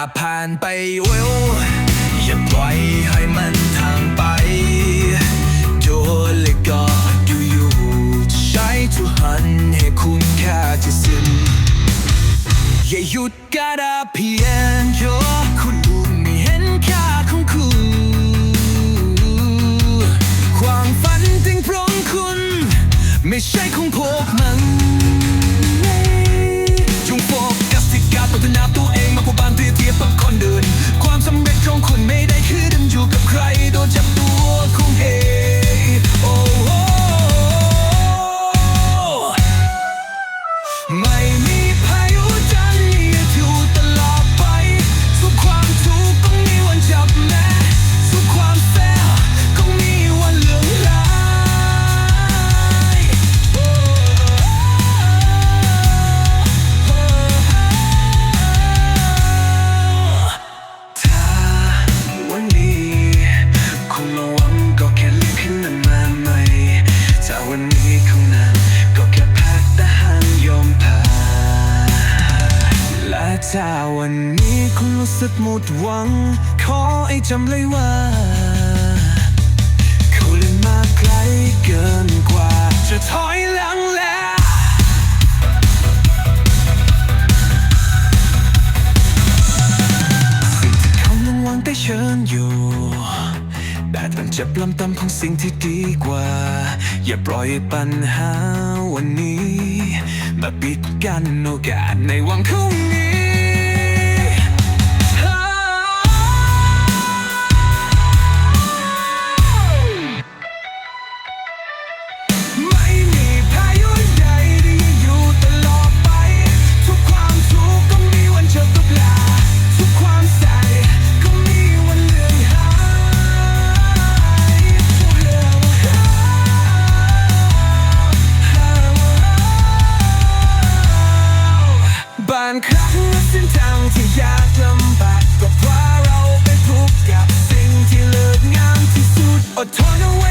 านไปเวลอย่าปล่อยให้มันทางไปโดเลยก็ดูอยู่ใช้ทุหันให้คุณค่าที่สิ้นอย่าหยุดกระดาเพียงโยคุณดูไม่เห็นค่าของคุณความฝันจริงพร้อมคุณ ไม่ใช่ของพวกมัน คุณรู้สึกหมดหวัง ขอให้จำเลยว่าเขาเล่นมาไกลเกินกว่า จะถอยหลังแล้วสิ่งที่เขาลงวางได้เชิญอยู่แต่ต้องเจ็บลำตำของสิ่งที่ดีกว่า อย่าปล่อยปัญหาวันนี้ มาปิดกั้นโอกาสในวันพรุ่งนี้ Turn away.